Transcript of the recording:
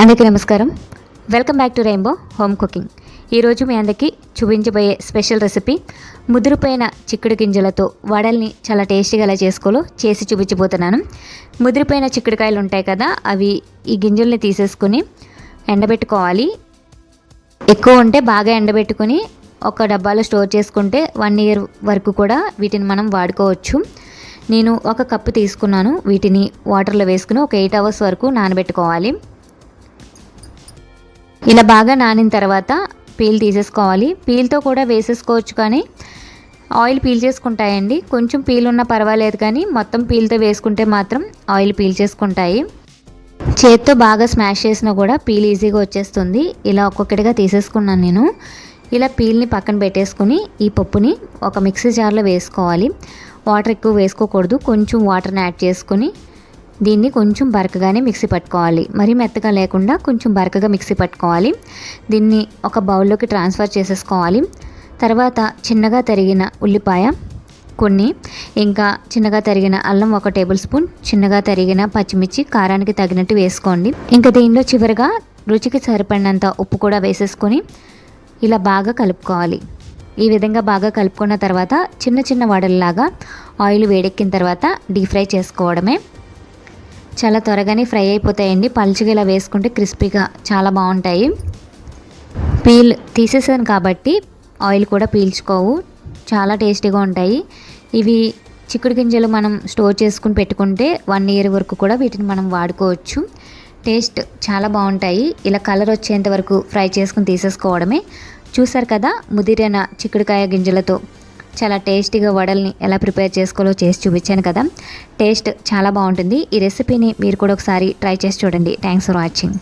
అందరికీ నమస్కారం. Welcome back to rainbow home cooking ఈరోజు మీ అందరికీ చూపించబోయే స్పెషల్ రెసిపీ ముదిరిపోయిన చిక్కుడు గింజలతో వడల్ని చాలా టేస్టీగా ఎలా చేసుకోలో చేసి చూపించబోతున్నాను. ముదిరిపోయిన చిక్కుడుకాయలు ఉంటాయి కదా అవి ఈ గింజల్ని తీసేసుకుని ఎండబెట్టుకోవాలి. ఎక్కువ ఉంటే బాగా ఎండబెట్టుకుని ఒక డబ్బాలో స్టోర్ చేసుకుంటే వన్ ఇయర్ వరకు కూడా వీటిని మనం వాడుకోవచ్చు. నేను ఒక కప్పు తీసుకున్నాను వీటిని వాటర్లో వేసుకుని ఒక ఎయిట్ అవర్స్ వరకు నానబెట్టుకోవాలి. ఇలా బాగా నానిన తర్వాత పీల్ తీసేసుకోవాలి. పీల్తో కూడా వేసేసుకోవచ్చు కానీ ఆయిల్ పీల్ చేసుకుంటాయండి. కొంచెం పీల్ ఉన్నా పర్వాలేదు కానీ మొత్తం పీల్తో వేసుకుంటే మాత్రం ఆయిల్ పీల్ చేసుకుంటాయి. చేత్తో బాగా స్మాష్ చేసినా కూడా పీల్ ఈజీగా వచ్చేస్తుంది. ఇలా ఒక్కొక్కటిగా తీసేసుకున్నాను నేను. ఇలా పీల్ని పక్కన పెట్టేసుకుని ఈ పప్పుని ఒక మిక్సీ జార్లో వేసుకోవాలి. వాటర్ ఎక్కువ వేసుకోకూడదు. కొంచెం వాటర్ని యాడ్ చేసుకుని దీన్ని కొంచెం బరకగానే మిక్సీ పట్టుకోవాలి. మరీ మెత్తగా లేకుండా కొంచెం బరకగా మిక్సీ పట్టుకోవాలి. దీన్ని ఒక బౌల్లోకి ట్రాన్స్ఫర్ చేసేసుకోవాలి. తర్వాత చిన్నగా తరిగిన ఉల్లిపాయ కొన్ని ఇంకా చిన్నగా తరిగిన అల్లం ఒక టేబుల్ స్పూన్ చిన్నగా తరిగిన పచ్చిమిర్చి కారానికి తగినట్టు వేసుకోండి. ఇంకా దీనిలో చివరిగా రుచికి సరిపడినంత ఉప్పు కూడా వేసేసుకొని ఇలా బాగా కలుపుకోవాలి. ఈ విధంగా బాగా కలుపుకున్న తర్వాత చిన్న చిన్న వడల్లాగా ఆయిల్ వేడెక్కిన తర్వాత డీప్ ఫ్రై చేసుకోవడమే. చాలా త్వరగానే ఫ్రై అయిపోతాయండి. పలుచగా ఇలా వేసుకుంటే క్రిస్పీగా చాలా బాగుంటాయి. పీల్ తీసేసాను కాబట్టి ఆయిల్ కూడా పీల్చుకోవు. చాలా టేస్టీగా ఉంటాయి. ఇవి చిక్కుడు గింజలు మనం స్టోర్ చేసుకుని పెట్టుకుంటే వన్ ఇయర్ వరకు కూడా వీటిని మనం వాడుకోవచ్చు. టేస్ట్ చాలా బాగుంటాయి. ఇలా కలర్ వచ్చేంత వరకు ఫ్రై చేసుకుని తీసేసుకోవడమే. చూసారు కదా ముదిరిన చిక్కుడుకాయ గింజలతో చాలా టేస్టీగా వడల్ని ఎలా ప్రిపేర్ చేసుకోవాలో చేసి చూపించాను కదా. టేస్ట్ చాలా బాగుంటుంది. ఈ రెసిపీని మీరు కూడా ఒకసారి ట్రై చేసి చూడండి. Thanks for watching